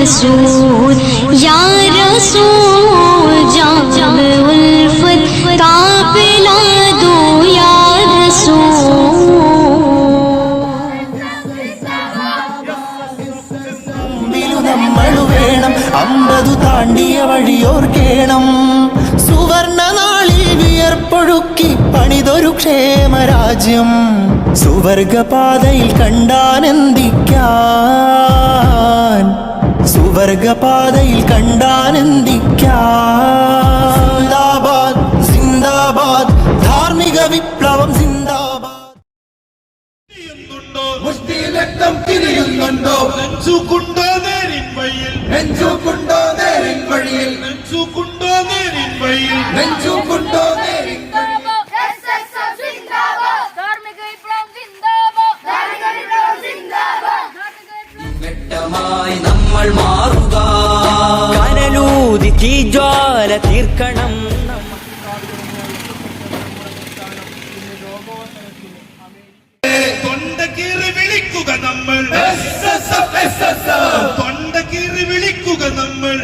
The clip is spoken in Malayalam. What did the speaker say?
रसूल या വഴിയോർക്കേണം. സുവർണ ക്ഷേമരാജ്യം സുവർഗപാതയിൽ കണ്ടാനന്ദിക്കാൻ. സുവർഗപാതയിൽ കണ്ടാനന്ദിക്കാൻ. സിന്ദാബാദ് സിന്ദാബാദ് ധാർമ്മിക വിപ്ലവം സിന്ദാബാദ് രക്തം തിരിയുന്നുണ്ടോ? നെഞ്ചുകുണ്ടോ നേരിൻ വഴിയിൽ? നെഞ്ചുക്കുണ്ടോ നേരിൻ വഴിയിൽ? നെഞ്ചുകുണ്ടോ നേരിൻ വഴിയിൽ? നെഞ്ചുക്കുണ്ടോ ായി നമ്മൾ മാറുക. കനലൂതി തീജ്വാല തീർക്കണം. തൊണ്ടക്കീറി വിളിക്കുക നമ്മൾ. തൊണ്ടക്കീറി വിളിക്കുക നമ്മൾ.